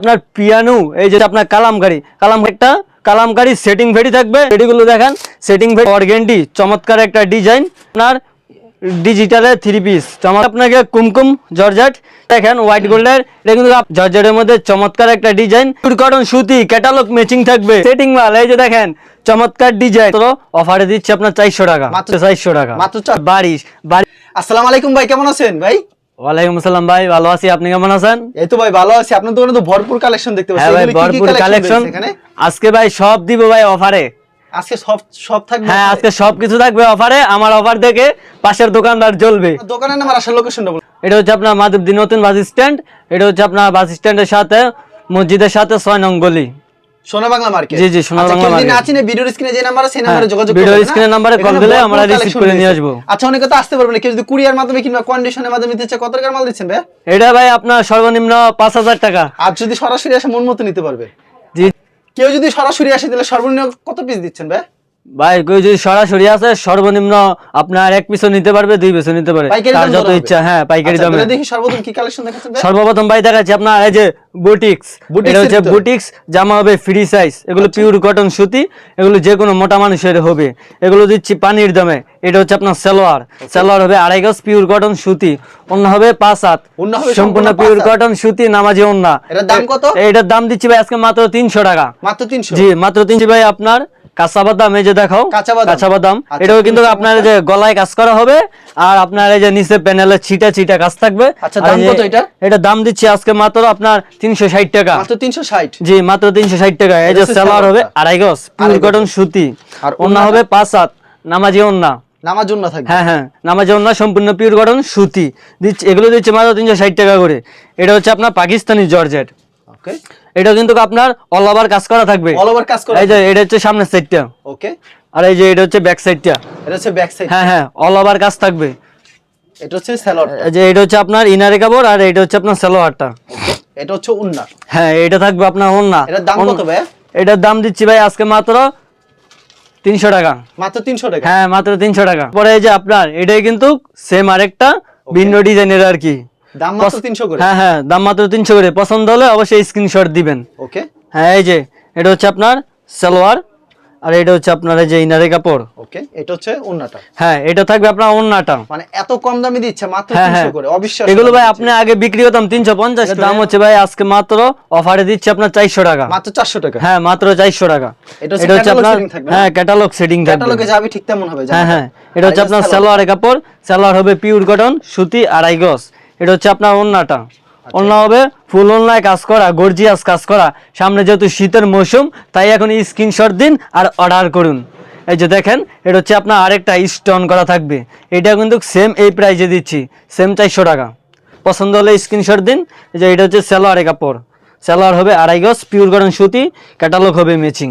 আপনার পিয়ানো এই যে আপনার কালামকারি। কালাম একটা কালামকারি সেটিং ভেড়ি থাকবে। ভেড়িগুলো দেখেন। সেটিং ভেড়ি অর্গেন্ডি চমৎকার একটা ডিজাইন আপনার ডিজিটালের থ্রি পিস চমৎকার আপনাকে কুমকুম জর্জেট। দেখেন হোয়াইট গোল্ডের এটা কিন্তু জর্জেটের মধ্যে চমৎকার একটা ডিজাইন কটন সুতি ক্যাটালগ ম্যাচিং থাকবে। সেটিং মাল এই যে দেখেন চমৎকার ডিজাইন তো অফারে দিচ্ছে আপনার চারশো টাকা। মাত্র চারশো টাকা। মাত্র বারিশ বারিশ আসসালামু আলাইকুম ভাই কেমন আছেন ভাই? ওয়ালাইকুম আসসালাম ভাই ভালো আছি। আপনি কেমন আছেন? এই তো ভাই ভালো আছি। আপনার দোকানে তো ভরপুর কালেকশন দেখতে পাচ্ছি। হ্যাঁ ভাই ভরপুর কালেকশন আজকে ভাই সব দিব ভাই অফারে আজকে সব সব থাকবে হ্যাঁ আজকে সবকিছু থাকবে অফারে আমার অফার দেখে পাশের দোকানদার জ্বলবে। দোকানের নাম আর আসার লোকেশনটা বলুন। এটা হচ্ছে আপনার মাধবদী নতুন বাস স্ট্যান্ড এটা হচ্ছে আপনার বাস স্ট্যান্ডের সাথে মসজিদের সাথে ছয় নং গলি। সোনা বাংলা মার্কেট জি, জি, সোনা বাংলা যদি না ভিডিওর স্ক্রিনে যে নাম্বার আছে সেই নাম্বারে যোগাযোগ করবেন, screen এর না? নাম্বারে দিলে আমরা receive করে নিয়ে। আসব। আচ্ছা অনেকে তো আসতে পারবে না। কেউ যদি কুরিয়ার মাধ্যমে কিংবা কন্ডিশনের মাধ্যমে নিতে চায় কত টাকার মাল দিচ্ছেন ভাই এটা ভাই আপনার সর্বনিম্ন পাঁচ হাজার টাকা। আর যদি সরাসরি আসে মন মতো নিতে পারবে। জি। কেউ যদি সরাসরি আসে তাহলে সর্বনিম্ন কত পিস দিচ্ছেন ভাই ভাই কেউ যদি সরাসরি আসে সর্বনিম্ন আপনার এক পিসও নিতে পারবে দুই পিসও নিতে পারে তার যত ইচ্ছা হ্যাঁ পাইকারি আচ্ছা, দামে। দেখি সর্বপ্রথম কি কালেকশন দেখাচ্ছেন সর্বপ্রথম ভাই দেখাচ্ছি আপনার এই যে বুটিক্স। এটা হচ্ছে বুটিক্স জামা হবে ফ্রি সাইজ এগুলো পিওর কটন সুতি এগুলো যে কোনো মোটা মানুষের হবে। এগুলো দিচ্ছি পানির দামে। এটা হচ্ছে আপনার সালোয়ার। সালোয়ার হবে আড়াই গজ পিওর কটন সুতি। অন্য হবে পাঁচ হাত। সম্পূর্ণ পিওর কটন সুতি নামাজি ওন্না এটার দাম কত? এটার দাম দিচ্ছি ভাই আজকে মাত্র তিনশো টাকা। মাত্র তিনশো? জি মাত্র তিনশো ভাই আপনার কাঁচা বাদাম এই যে দেখাও কাঁচা বাদাম। কাঁচা বাদাম আচ্ছা, এটাও কিন্তু আপনার যে গলায় কাজ করা হবে আর আপনার এই যে নিচে প্যানেলে ছিটা ছিটা কাজ থাকবে। আচ্ছা, দাম কত এটার? এটা দাম দিচ্ছি আজকে মাত্র আপনার তিনশো ষাট টাকা। মাত্র তিনশো ষাট? জি মাত্র তিনশো ষাট টাকা। এই যে সালোয়ার হবে। আড়াই গজ পিওর কটন সুতি। আর অন্য হবে পাঁচ হাত নামাজি ওন্না নামার জন্য থাকবে? হ্যাঁ হ্যাঁ নামাজি ওন্না সম্পূর্ণ পিওর কটন সুতি। দিচ্ছে এগুলো দিচ্ছে মাত্র তিনশো ষাট টাকা করে। এটা হচ্ছে আপনার পাকিস্তানি জর্জেট। ওকে এটা কিন্তু আপনার অল ওভার কাজ করা থাকবে। অল ওভার কাজ করে এই যে এটা হচ্ছে সামনের সাইডটা ওকে আর এই যে এটা হচ্ছে ব্যাক সাইডটা এটা হচ্ছে ব্যাক সাইড হ্যাঁ হ্যাঁ অল ওভার কাজ থাকবে। এটা হচ্ছে স্যালোয়ার যে এটা হচ্ছে আপনার ইনারে কাপড় আর এটা হচ্ছে আপনার সালোয়ারটা এটা হচ্ছে উন্না। হ্যাঁ এটা থাকবে আপনার ওন্না এটার দাম কত ভাই এটার দাম দিচ্ছি ভাই আজকে মাত্র তিনশো টাকা। মাত্র তিনশো টাকা? হ্যাঁ মাত্র তিনশো টাকা। পরে এই যে আপনার এটাই কিন্তু সেম আরেকটা ভিন্ন ডিজাইনের আর কি। দাম মাত্র তিনশো করে? হ্যাঁ হ্যাঁ দাম মাত্র তিনশো করে। পছন্দ হলে অবশ্যই স্ক্রিনশট দিবেন। ওকে হ্যাঁ এই যে এটা হচ্ছে আপনার সালোয়ার আর এটা হচ্ছে আপনার যে ইনারে কাপড়। ওকে এটা হচ্ছে উন্নাটা হ্যাঁ এটা থাকবে আপনার ওন্নাটা। মানে এত কম দামে দিচ্ছে মাত্র হ্যাঁ তিনশো হ্যাঁ করে অবিশ্বাস এগুলো ভাই আপনি আগে বিক্রি হতাম তিনশো পঞ্চাশ দাম হচ্ছে ভাই আজকে মাত্র অফারে দিচ্ছে আপনার চারশো টাকা। মাত্র চারশো টাকা? হ্যাঁ মাত্র চারশো টাকা। এটা হচ্ছে আপনার? হ্যাঁ ক্যাটালগ সেটিং থাকবে। ক্যাটালগে যাবে ঠিক তেমন হবে হ্যাঁ হ্যাঁ এটা হচ্ছে আপনার সালোয়ারের কাপড়। সালোয়ার হবে পিওর কটন সুতি আড়াই গজ। এটা হচ্ছে আপনার ওন্নাটা। আচ্ছা। ওন্না হবে ফুল ওন্নায় কাজ করা গর্জিয়াস কাজ করা। সামনে যেহেতু শীতের মৌসুম তাই এখন স্ক্রিনশট দিন আর অর্ডার করুন। এই যে দেখেন এটা হচ্ছে আপনার আরেকটা স্টোন করা থাকবে। এটা কিন্তু সেম এই প্রাইজে দিচ্ছি সেম চারশো টাকা। পছন্দ হলে স্ক্রিনশট দিন। এই যে এটা হচ্ছে স্যালোয়ারে কাপড়। সালোয়ার হবে আড়াই গজ পিওর কটন সুতি ক্যাটালগ হবে ম্যাচিং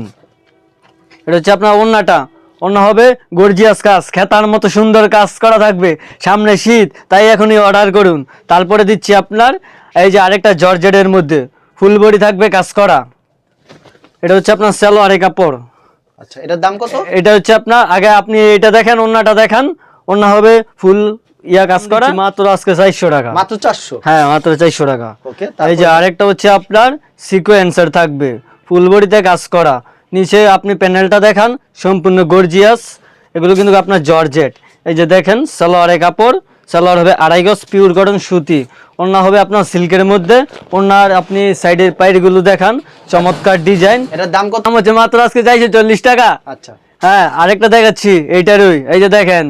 এটা হচ্ছে আপনার ওন্নাটা। অন্য হবে গর্জিয়াস কাজ খেতার মতো সুন্দর কাজ করা থাকবে। সামনে শীত তাই এখনই অর্ডার করুন। তারপরে দিচ্ছি আপনার এই যে আরেকটা জর্জেটের মধ্যে। ফুল বডি থাকবে কাজ করা। এটা হচ্ছে আপনার সালোয়ারে কাপড়। আচ্ছা এটার দাম কত? এটা হচ্ছে আপনার আগে আপনি এটা দেখেন অন্যটা দেখান। অন্য হবে ফুল ইয়া কাজ করা। মাত্র আজকে চারশো টাকা। মাত্র চারশো? হ্যাঁ মাত্র চারশো টাকা। ওকে এই যে আরেকটা হচ্ছে আপনার সিকোয়েন্সার থাকবে। ফুল বডিতে কাজ করা। নিচে আপনি প্যানেলটা দেখান সম্পূর্ণ গর্জিয়াস এগুলো কিন্তু আপনার জর্জেট এই যে দেখেন সালোয়ারে কাপড় সালোয়ার হবে আড়াই গজ পিওর কটন সুতি। অন্য হবে আপনার সিল্কের মধ্যে। ওনার আপনি সাইডের পাইরগুলো দেখান চমৎকার ডিজাইন এটার দাম কত? হচ্ছে মাত্র আজকে চাইছে চল্লিশ টাকা। আচ্ছা। হ্যাঁ আরেকটা দেখাচ্ছি এইটারই। এই যে দেখেন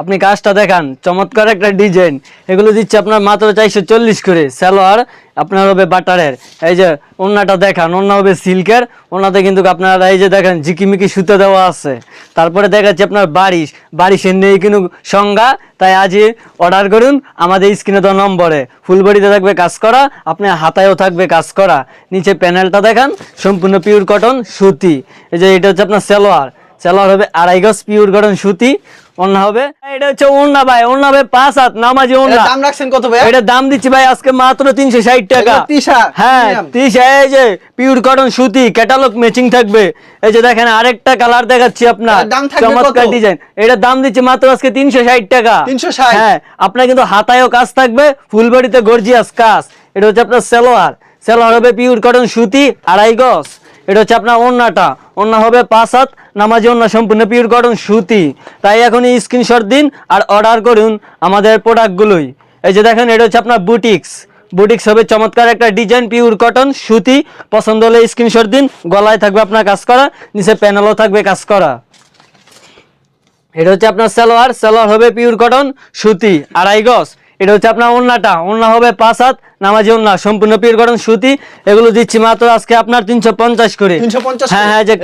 আপনি কাজটা দেখান, চমৎকার একটা ডিজাইন। এগুলো দিচ্ছে আপনার মাত্র চারশো চল্লিশ করে, সালোয়ার, আপনার হবে বাটারের। এই যে ওন্নাটা দেখান, ওন্না হবে সিল্কের ওনাতে কিন্তু আপনার এই যে দেখেন, ঝিকিমিকি সুতো দেওয়া আছে। তারপরে দেখাচ্ছি আপনার বারিশ। বারিশের নেই কিন্তু সংজ্ঞা, তাই আজই অর্ডার করুন আমাদের স্ক্রিনে তো নম্বরে। ফুলবড়িতে থাকবে কাজ করা আপনার হাতায়ও থাকবে কাজ করা। নিচে প্যানেলটা দেখান, সম্পূর্ণ পিওর কটন সুতি। এই যে এটা হচ্ছে আপনার সালোয়ার। সালোয়ার হবে আড়াই গজ পিওর কটন সুতি। ওন্না হবে। এটা হচ্ছে ওন্না ভাই ওন্না হবে পাঁচ হাত নামাজি ওন্না দাম রাখছেন কত ভাই এটা দাম দিচ্ছি ভাই আজকে মাত্র তিনশো ষাট টাকা। হ্যাঁ। এই যে পিওর কটন সুতি ক্যাটালগ ম্যাচিং থাকবে। এই যে দেখেন আরেকটা কালার দেখাচ্ছি আপনার। চমৎকার ডিজাইন। এটার দাম দিচ্ছি মাত্র আজকে তিনশো ষাট টাকা। 360 হ্যাঁ আপনার কিন্তু হাতায়ও কাজ থাকবে ফুল বডিতে গর্জিয়াস কাজ। এটা হচ্ছে আপনার সালোয়ার। সেলোয়ার হবে পিওর কটন সুতি আড়াই গজ। এটা হচ্ছে আপনার ওন্নাটা ওন্না হবে পাঁচ হাত, নামাজি ওন্না সম্পূর্ণ পিওর কটন সুতি। তাই এখন স্ক্রিনশট দিন আর অর্ডার করুন আমাদের প্রোডাক্টগুলোই এই যে দেখেন, এটা হচ্ছে আপনার বুটিক্স বুটিক্স হবে চমৎকার একটা ডিজাইন পিওর কটন সুতি। পছন্দ হলে স্ক্রিনশট দিন, গলায় থাকবে আপনার কাজ করা, নিচে প্যানেলও থাকবে কাজ করা। এটা হচ্ছে আপনার সালোয়ার সালোয়ার হবে পিওর কটন সুতি, আড়াই গজ। এটা হচ্ছে আপনার ওন্নাটা ওন্না হবে পাঁচ হাত নামাজি ওন্না সম্পূর্ণ পিওর কটন সুতি। এগুলো দিচ্ছি মাত্র আজকে আপনার তিনশো পঞ্চাশ করে। হ্যাঁ হ্যাঁ যে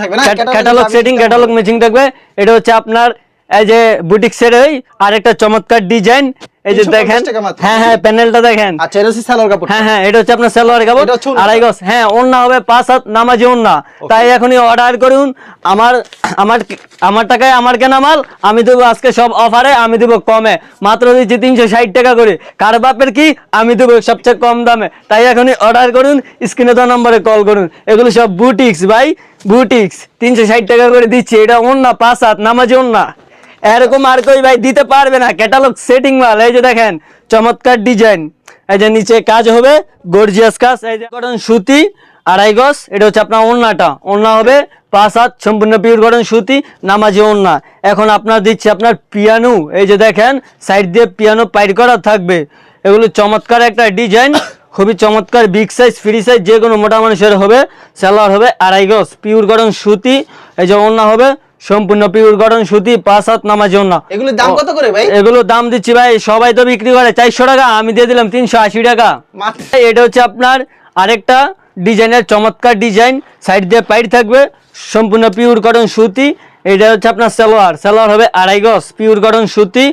থাকবে ক্যাটালগ সেটিং। ক্যাটালগ ম্যাচিং থাকবে। এটা হচ্ছে আপনার এই যে বুটিক বুটিক্সের ওই আরেকটা চমৎকার ডিজাইন এই যে দেখেন হ্যাঁ হ্যাঁ প্যানেলটা দেখেন। আচ্ছা এটা হচ্ছে সালোয়ার কাপড় হ্যাঁ হ্যাঁ এটা হচ্ছে আপনার সালোয়ার কাপড়। আড়াই গজ। হ্যাঁ ওন্না হবে পাঁচ হাত নামাজি ওন্না তাই এখনই অর্ডার করুন। আমার আমার আমার টাকায় আমার কেনা মাল আমি দেবো আজকে সব অফারে আমি দেবো কমে। মাত্র দিচ্ছি তিনশো ষাট টাকা করে। কার বাপের কি? আমি দেবো সবচেয়ে কম দামে। তাই এখনই অর্ডার করুন স্ক্রিনে তো নম্বরে কল করুন। এগুলো সব বুটিক্স ভাই বুটিক্স। তিনশো ষাট টাকা করে দিচ্ছি। এটা ওন্না পাঁচ হাত নামাজি ওন্না এরকম আর কই ভাই, দিতে পারবে না। ক্যাটালগ সেটিং মাল, এই যে দেখেন, চমৎকার ডিজাইন এই যে নিচে কাজ হবে গর্জিয়াস কাজ। এই যে কটন সুতি, আড়াই গজ, এটা হচ্ছে আপনার ওড়নাটা। ওড়না হবে পাঁচ হাত, সম্পূর্ণ পিওর কটন সুতি, নামাজি ওড়না। এখন আপনার দিচ্ছে আপনার পিয়ানো এই যে দেখেন সাইড দিয়ে পিয়ানো পাইড করা থাকবে। এগুলো চমৎকার একটা ডিজাইন খুবই চমৎকার বিগ সাইজ ফ্রি সাইজ যে কোনো মোটা মানুষের হবে সালোয়ার হবে, আড়াই গজ পিওর কটন সুতি। এই যে ওড়না হবে সম্পূর্ণ পিওর গঠন সুতি পাঁচ হাত নামাজি ওড়না এগুলোর দাম কত করে ভাই? এগুলো দাম দিচ্ছি ভাই সবাই তো বিক্রি করে চারশো টাকা আমি দিয়ে দিলাম তিনশো আশি টাকা। এটা হচ্ছে আপনার আরেকটা ডিজাইনের চমৎকার ডিজাইন সাইড দিয়ে পাইট থাকবে সম্পূর্ণ পিওর কটন সুতি এটা হচ্ছে আপনার সালোয়ার সালোয়ার হবে আড়াই গজ পিওর কটন সুতি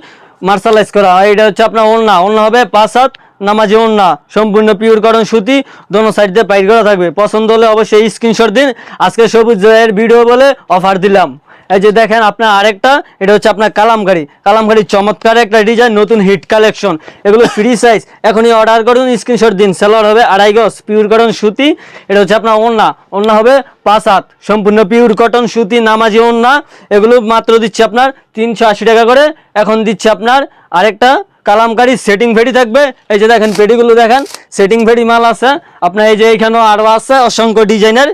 মার্শালাইজ করা হয় এটা হচ্ছে আপনার ওড়না ওড়না হবে পাঁচ হাত নামাজি ওড়না সম্পূর্ণ পিওর কটন সুতি দোনো সাইড দিয়ে পাইট করা থাকবে। পছন্দ হলে অবশ্যই স্ক্রিনশট দিন আজকে সবুজ জয়ের ভিডিও বলে অফার দিলাম। এই যে দেখেন আপনার আরেকটা, এটা হচ্ছে আপনার কালামগাড়ি। কালামগাড়ি চমৎকার একটা ডিজাইন নতুন হিট কালেকশন এগুলো ফ্রি সাইজ এখনই অর্ডার করুন স্ক্রিনশট দিন সেলার হবে আড়াই গজ পিওর কটন সুতি। এটা হচ্ছে আপনার ওড়না। ওড়না হবে পাঁচ হাত। সম্পূর্ণ পিওর কটন সুতি, নামাজি ওড়না। এগুলো মাত্র দিচ্ছে আপনার তিনশো আশি টাকা করে। এখন দিচ্ছে আপনার আরেকটা কালামকারি সেটিং ভেড়ি থাকবে। এই যে দেখেন পেটিগুলো দেখেন সেটিং ভেড়ি মাল আছে। আপনার এই যে এইখানেও আরও আছে অসংখ্য ডিজাইনের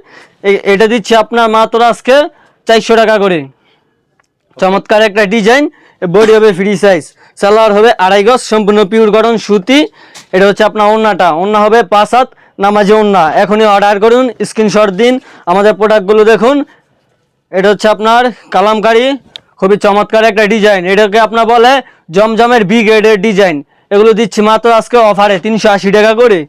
এটা দিচ্ছে আপনার মাত্র আজকে চারশো টাকা করে। চমৎকার একটা ডিজাইন বডি হবে ফ্রি সাইজ সালোয়ার হবে আড়াই গজ, সম্পূর্ণ পিওর কটন সুতি। এটা হচ্ছে আপনার ওড়নাটা। ওড়না হবে পাঁচ হাত, নামাজি ওড়না। এখনই অর্ডার করুন স্ক্রিনশট দিন। আমাদের প্রোডাক্টগুলো দেখুন। এটা হচ্ছে আপনার কালামকারি। খুবই চমৎকার একটা ডিজাইন। এটাকে আপনার বলে জমজমের বি গ্রেডের ডিজাইন। এগুলো দিচ্ছি মাত্র আজকে অফারে তিনশো আশি টাকা করে।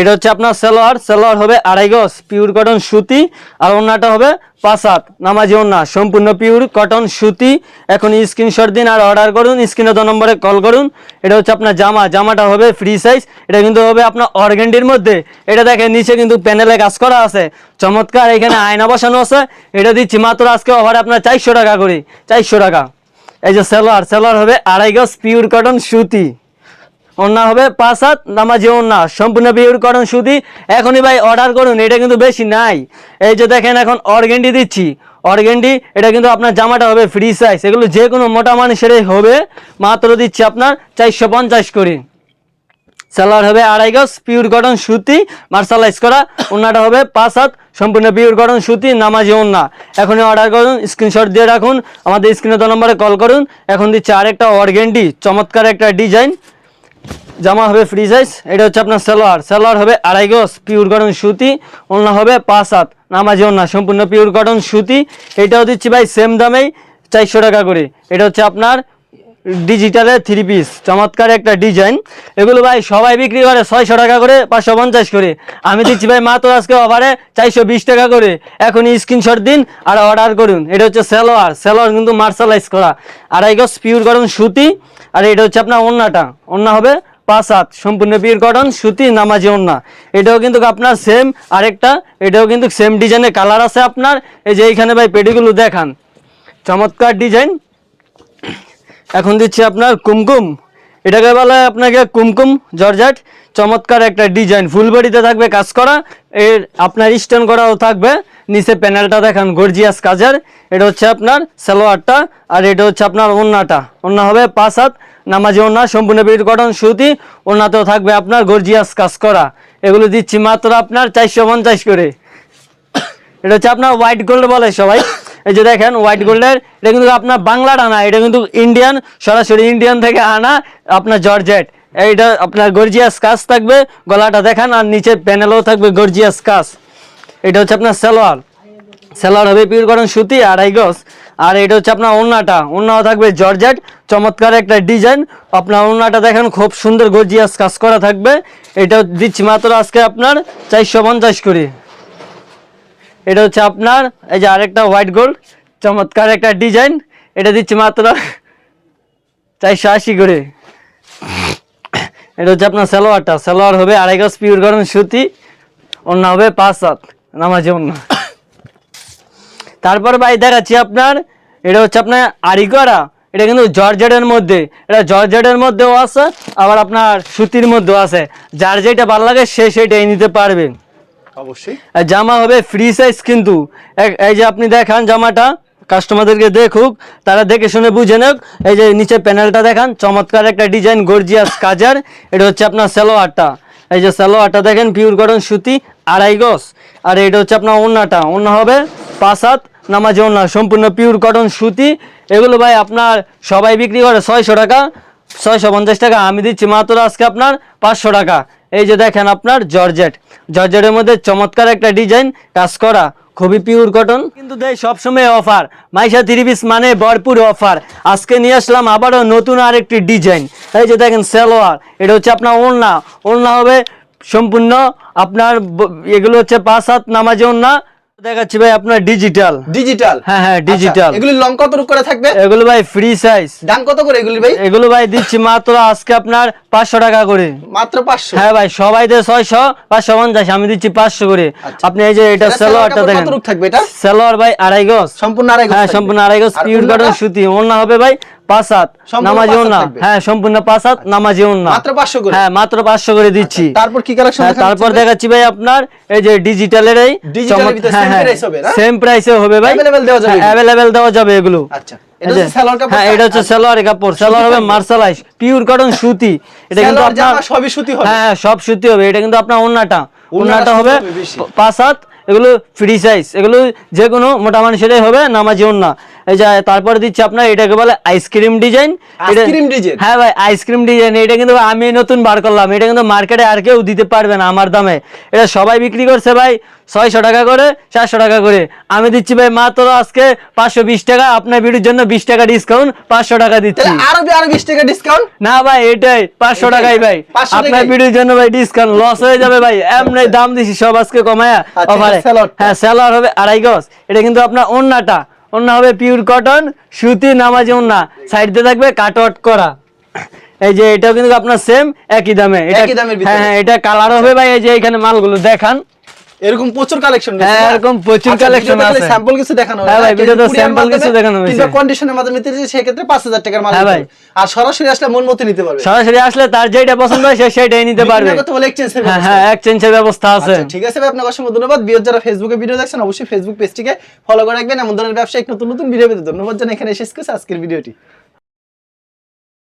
এটা হচ্ছে আপনার সালোয়ার। সালোয়ার হবে আড়াই গজ পিওর কটন সুতি। আর ওড়নাটা হবে পাঁচ হাত, নামাজি ওড়না সম্পূর্ণ পিওর কটন সুতি। এখন স্ক্রিনশট দিন আর অর্ডার করুন স্ক্রিনে দু নম্বরে কল করুন। এটা হচ্ছে আপনার জামা, জামাটা হবে ফ্রি সাইজ এটা কিন্তু হবে আপনার অর্গেন্ডির মধ্যে। এটা দেখেন, নিচে কিন্তু প্যানেলে কাজ করা আছে। চমৎকার, এখানে আয়না বসানো আছে। এটা দিচ্ছি মাত্র আজকে অফারে আপনার চারশো টাকা করে, চারশো টাকা। এই যে সালোয়ার সালোয়ার হবে আড়াই গজ পিওর কটন সুতি। ওন্না হবে পাঁচ হাত নামাজি ওন্না সম্পূর্ণ পিওর করুন সুদি। এখনই ভাই অর্ডার করুন, এটা কিন্তু বেশি নাই। এই যে দেখেন এখন অর্গেন্ডি দিচ্ছি। অর্গেন্ডি এটা কিন্তু আপনার জামাটা হবে ফ্রি সাইজ এগুলো যে কোনো মোটা মানুষেরই হবে। মাত্র দিচ্ছি আপনার চারশো পঞ্চাশ করে। সালোয়ার হবে আড়াই গজ পিওর কটন সুতি মার্শালাইজ করা। ওনাটা হবে পাঁচ হাত সম্পূর্ণ পিওর কটন সুতি, নামাজি ওন্না এখনই অর্ডার করুন স্ক্রিনশট দিয়ে রাখুন। আমাদের স্ক্রিনে তো নম্বরে কল করুন। এখন দিচ্ছে আরেকটা অর্গেন্ডি চমৎকার একটা ডিজাইন জামা হবে ফ্রি সাইজ এটা হচ্ছে আপনার সালোয়ার। সালোয়ার হবে আড়াই গজ পিওর কটন সুতি, ওড়না হবে পাঁচ হাত। নামাজি ওড়না, সম্পূর্ণ পিওর কটন সুতি। এটাও দিচ্ছি ভাই সেম দামেই চারশো টাকা করে। এটা হচ্ছে আপনার ডিজিটালের থ্রি পিস চমৎকার একটা ডিজাইন এগুলো ভাই সবাই বিক্রি করে ছয়শো টাকা করে, পাঁচশো পঞ্চাশ করে। আমি দিচ্ছি ভাই মাত্র আজকে অফারে চারশো বিশ টাকা করে। এখনই স্ক্রিনশট দিন আর অর্ডার করুন। এটা হচ্ছে সালোয়ার। সালোয়ার কিন্তু মার্শালাইজ করা। আড়াই গজ পিওর কটন সুতি। আর এটা হচ্ছে আপনার ওড়নাটা। ওড়না হবে পাঁচ হাত, সম্পূর্ণ পিওর কটন সুতি, নামাজি ওড়না। এটাও কিন্তু আপনার সেম আরেকটা, এটাও কিন্তু সেম ডিজাইনের কালার আছে আপনার। এই যে এইখানে ভাই পেটিগুলো দেখান। চমৎকার ডিজাইন এখন দিচ্ছি আপনার কুমকুম। এটাকে বলা হয় আপনাকে কুমকুম, জর্জাট। চমৎকার একটা ডিজাইন ফুলবাড়িতে থাকবে কাজ করা। এর আপনার স্টোন করাও থাকবে। নিচে প্যানেলটা দেখান গর্জিয়াস কাজের। এটা হচ্ছে আপনার সালোয়ারটা, আর এটা হচ্ছে আপনার ওন্নাটা ওন্না হবে পাঁচ হাত। নামাজি ওনা সম্পূর্ণ বিট কটন সুতি ওনাতেও থাকবে আপনার গর্জিয়াস কাজ করা। এগুলো দিচ্ছি মাত্র আপনার চারশো পঞ্চাশ করে। এটা হচ্ছে আপনার হোয়াইট গোল্ড বলে সবাই। এই যে দেখেন হোয়াইট গোল্ডের এটা কিন্তু আপনার বাংলার আনা, এটা কিন্তু ইন্ডিয়ান সরাসরি ইন্ডিয়ান থেকে আনা আপনার জর্জেট। এইটা আপনার গর্জিয়াস কাজ থাকবে, গলাটা দেখেন, আর নিচে প্যানেলও থাকবে গর্জিয়াস কাজ। এটা হচ্ছে আপনার সালোয়ার। সালোয়ার হবে পিওর কটন সুতি, আড়াই গজ। আর এটা হচ্ছে আপনার ওড়নাটা। ওড়নাও থাকবে জর্জেট, চমৎকার একটা ডিজাইন। আপনার ওড়নাটা দেখেন, খুব সুন্দর গর্জিয়াস কাজ করা থাকবে। এটা দিচ্ছি মাত্র আজকে আপনার চারশো পঞ্চাশ করে। এটা হচ্ছে আপনার, এই যে আরেকটা হোয়াইট গোল্ড, চমৎকার একটা ডিজাইন। এটা দিচ্ছি মাত্র চারশো আশি করে। এটা হচ্ছে আপনার সালোয়ারটা। সালোয়ার হবে আড়াই গজ পিওর গরম সুতি অন্য হবে পাঁচ সাত নামাজে অন্য তারপর ভাই দেখাচ্ছি আপনার এটা হচ্ছে আপনার আরিকরা এটা কিন্তু জর্জেটের মধ্যে এটা জর্জেটের মধ্যেও আছে আবার আপনার সুতির মধ্যেও আছে। যার যেটা ভালো লাগে সে সেটাই নিতে পারবে। অবশ্যই। জামা হবে ফ্রি সাইজ কিন্তু। এই যে আপনি দেখান জামাটা কাস্টমারদেরকে দেখুক তারা দেখে শুনে বুঝে নেক। এই যে নিচে প্যানেলটা দেখান চমৎকার একটা ডিজাইন গর্জিয়াস কাজার। এটা হচ্ছে আপনার সালোয়ারটা। এই যে সালোয়ারটা দেখেন পিওর কটন সুতি আড়াই গজ। আর এটা হচ্ছে আপনার ওড়নাটা ওড়না হবে পাঁচ হাত নামাজি ওড়না সম্পূর্ণ পিওর কটন সুতি। এগুলো ভাই আপনার সবাই বিক্রি করে ছয়শো টাকা, ছয়শো পঞ্চাশ টাকা। আমি দিচ্ছি মাত্র আজকে আপনার পাঁচশো টাকা। এই যে দেখেন আপনার জর্জেট। জর্জেটের মধ্যে চমৎকার একটা ডিজাইন কাজ করা, খুবই পিওর কটন কিন্তু দেয় সবসময় অফার মাইশা থ্রি পিস মানে ভরপুর অফার আজকে নিয়ে আসলাম আবারও নতুন আরেকটি ডিজাইন। এই যে দেখেন সালোয়ার, এটা হচ্ছে আপনার ওড়না। ওড়না হবে সম্পূর্ণ আপনার এগুলো হচ্ছে পাঁচ হাত নামাজে ওড়না দেখাচ্ছি ভাই আপনার ডিজিটাল ডিজিটাল হ্যাঁ, হ্যাঁ, digital। এগুলি লং কত করে থাকবে? এগুলো ভাই ফ্রি সাইজ দাম কত করে এগুলি ভাই? এগুলো ভাই দিচ্ছি মাত্র আজকে আপনার পাঁচশো টাকা করে। মাত্র পাঁচশো? হ্যাঁ ভাই সবাই দেয় ছয়শো পাঁচশো পঞ্চাশ আমি দিচ্ছি পাঁচশো করে। আচ্ছা। আপনি এই যে এটা সালোয়ারটা দেখেন। থাকবে এটা? সালোয়ার ভাই আড়াই গজ। সম্পূর্ণ আড়াই হ্যাঁ সম্পূর্ণ আড়াই গজ পিওর কটন সুতি। ওড়না হবে ভাই পাঁচ হাত। হ্যাঁ সম্পূর্ণ পাঁচ হাত নামাজি ওড়না মাত্র 500 করে? হ্যাঁ মাত্র করে দিচ্ছি। তারপর কি কালেকশন হ্যাঁ, তারপর দেখাচ্ছি ভাই আপনার এই যে ডিজিটালের এই Digital ভিতরে same price হবে না? সেম প্রাইসে হবে ভাই। Available দেওয়া যাবে এগুলো? দেওয়া যাবে এগুলো। আচ্ছা এটা হচ্ছে সালোয়ার কাপড় হ্যাঁ এটা হচ্ছে সালোয়ার হবে মার্শালাইজ পিওর কটন সুতি। এটা কিন্তু আপনার সবই সুতি হবে। হ্যাঁ সব সুতি হবে। এটা কিন্তু আপনার ওন্নাটা ওন্নাটা হবে পাঁচ হাত এগুলো ফ্রি সাইজ এগুলো যে কোনো মোটা মানুষেরই হবে নামাজি ওন্না এই যে তারপরে দিচ্ছি আপনার এটাকে বলে আইসক্রিম ডিজাইন আইসক্রিম ডিজাইন? হ্যাঁ ভাই আইসক্রিম ডিজাইন এটা কিন্তু আমি নতুন বার করলাম। এটা কিন্তু মার্কেটে আর কেউ দিতে পারবে না আমার দামে। এটা সবাই বিক্রি করছে ভাই ছয়শো টাকা করে চারশো টাকা করে। আমি দিচ্ছি ভাই মাত্র আজকে পাঁচশো বিশ টাকা। আপনার বিড়ির জন্য বিশ টাকা ডিসকাউন্ট পাঁচশো টাকা দিচ্ছি। আরও আরও 20 টাকা ডিসকাউন্ট না ভাই এটাই পাঁচশো টাকাই ভাই। আপনার? ভিডিওর জন্য ভাই ডিসকাউন্ট লস হয়ে যাবে ভাই। এমনি দাম দিছি সব আজকে কমায়া আচ্ছা, অফারে হ্যাঁ স্যালোয়ার হবে আড়াই গজ। এটা কিন্তু আপনার ওন্নাটা ওন্না হবে পিওর কটন সুতি নামাজি ওন্না সাইডে থাকবে কাট আউট করা। এই যে এটাও কিন্তু আপনার সেম একই দামে। এটা একই দামের ভিতরে? হ্যাঁ হ্যাঁ এটা কালার হবে ভাই এই যে এখানে মালগুলো দেখান। এরকম প্রচুর কালেকশন হ্যাঁ, এরকম প্রচুর collection আছে। স্যাম্পল কিছু দেখানো হ্যাঁ ভাই, ভিডিওতে sample কিছু দেখানো হয়েছে। কন্ডিশনের মাধ্যমে নিতে চাইলে সেক্ষেত্রে 5000 টাকার মাল হ্যাঁ ভাই। আর সরাসরি আসলে মন মতো নিতে পারবে। সরাসরি আসলে তার যেটা পছন্দ হয় সে সেটাই নিতে পারবে। করতে বলে এর হ্যাঁ ব্যবস্থা। হ্যাঁ এক্সচেঞ্জের ব্যবস্থা আছে। আচ্ছা, ঠিক আছে ভাই আপনাকে অসংখ্য ধন্যবাদ। বিয়র যারা ফেসবুকে ভিডিও দেখছেন অবশ্যই ফেসবুক পেজটিকে ফলো করে রাখবেন। এমন ধরনের ব্যবসায়িক নতুন নতুন ভিডিও পেতে ধন্যবাদ জানাই। এখানে শেষ করছি আজকের ভিডিওটি